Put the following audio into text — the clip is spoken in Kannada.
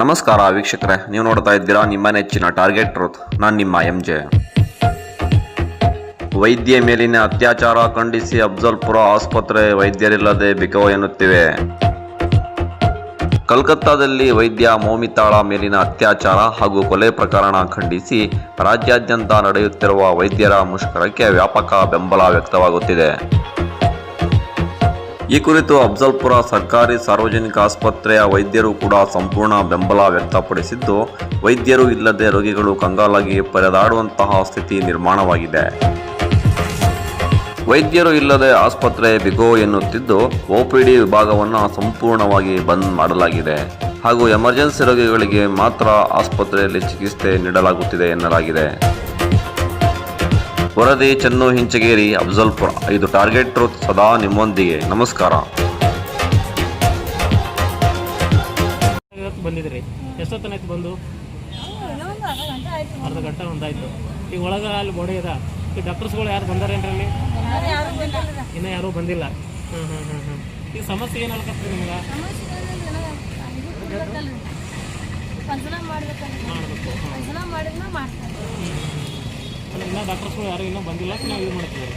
ನಮಸ್ಕಾರ ವೀಕ್ಷಕರೇ, ನೀವು ನೋಡ್ತಾ ಇದ್ದೀರಾ ನಿಮ್ಮ ನೆಚ್ಚಿನ ಟಾರ್ಗೆಟ್ ಟ್ರೂತ್ ನಾನು ನಿಮ್ಮ ಎಂ ಜೆ ವೈದ್ಯ ಮೇಲಿನ ಅತ್ಯಾಚಾರ ಖಂಡಿಸಿ ಅಫ್ಜಲ್ಪುರ ಆಸ್ಪತ್ರೆ ವೈದ್ಯರಿಲ್ಲದೆ ಬಿಕೋ ಎನ್ನುತ್ತಿವೆ. ಕಲ್ಕತ್ತಾದಲ್ಲಿ ವೈದ್ಯ ಮೋಮಿತಾಳ ಮೇಲಿನ ಅತ್ಯಾಚಾರ ಹಾಗೂ ಕೊಲೆ ಪ್ರಕರಣ ಖಂಡಿಸಿ ರಾಜ್ಯಾದ್ಯಂತ ನಡೆಯುತ್ತಿರುವ ವೈದ್ಯರ ಮುಷ್ಕರಕ್ಕೆ ವ್ಯಾಪಕ ಬೆಂಬಲ ವ್ಯಕ್ತವಾಗುತ್ತಿದೆ. ಈ ಕುರಿತು ಅಫ್ಜಲ್ಪುರ ಸರ್ಕಾರಿ ಸಾರ್ವಜನಿಕ ಆಸ್ಪತ್ರೆಯ ವೈದ್ಯರು ಕೂಡ ಸಂಪೂರ್ಣ ಬೆಂಬಲ ವ್ಯಕ್ತಪಡಿಸಿದ್ದು, ವೈದ್ಯರು ಇಲ್ಲದೆ ರೋಗಿಗಳು ಕಂಗಾಲಾಗಿ ಪರದಾಡುವಂತಹ ಸ್ಥಿತಿ ನಿರ್ಮಾಣವಾಗಿದೆ. ವೈದ್ಯರು ಇಲ್ಲದೆ ಆಸ್ಪತ್ರೆ ಬಿಗೋ ಎನ್ನುತ್ತಿದ್ದು ಒಪಿಡಿ ವಿಭಾಗವನ್ನು ಸಂಪೂರ್ಣವಾಗಿ ಬಂದ್ ಮಾಡಲಾಗಿದೆ. ಹಾಗೂ ಎಮರ್ಜೆನ್ಸಿ ರೋಗಿಗಳಿಗೆ ಮಾತ್ರ ಆಸ್ಪತ್ರೆಯಲ್ಲಿ ಚಿಕಿತ್ಸೆ ನೀಡಲಾಗುತ್ತಿದೆ ಎನ್ನಲಾಗಿದೆ. ವರದಿ ಚೆನ್ನು ಹಿಂಚಗೇರಿ ಅಫ್ಜಲ್ಪುರ. ಇದು ಟಾರ್ಗೆಟ್ ಟ್ರೂತ್ ಸದಾ ನಿಮ್ಮೊಂದಿಗೆ. ನಮಸ್ಕಾರ. ಬಂದಿದ್ರಿ ಎಷ್ಟೊತ್ತನಾಯ್ತು ಬಂದು ಅರ್ಧ ಗಂಟೆ ಆಯ್ತು ಅರ್ಧ ಗಂಟೆ ಒಂದಾಯ್ತು. ಈಗ ಒಳಗೆ ಅಲ್ಲಿ ಬೋಡಿ ಅದ ಈ ಡಾಕ್ಟರ್ಸ್ಗಳು ಯಾರು ಬಂದಾರೇನ್ರಿ ಅಲ್ಲಿ? ಇನ್ನೂ ಯಾರೂ ಬಂದಿಲ್ಲ. ಹ್ಞೂ ಹ್ಞೂ ಹ್ಞೂ ಹ್ಞೂ ಈಗ ಸಮಸ್ಯೆ ಏನು ಅಲ್ಕತ್ರಿ ನಿಮ್ಗೆ? ಮಾಡಬೇಕು. ಪಂಚನ ಮಾಡಿದ್ಮೇಲೆ ಮಾಡ್ತಾರೆ. ಇನ್ನೂ ಡಾಕ್ಟರ್ಸ್ಗಳು ಯಾರು ಇನ್ನೂ ಬಂದಿಲ್ಲ ನಾವು ಇದು ಮಾಡ್ತೀವಿ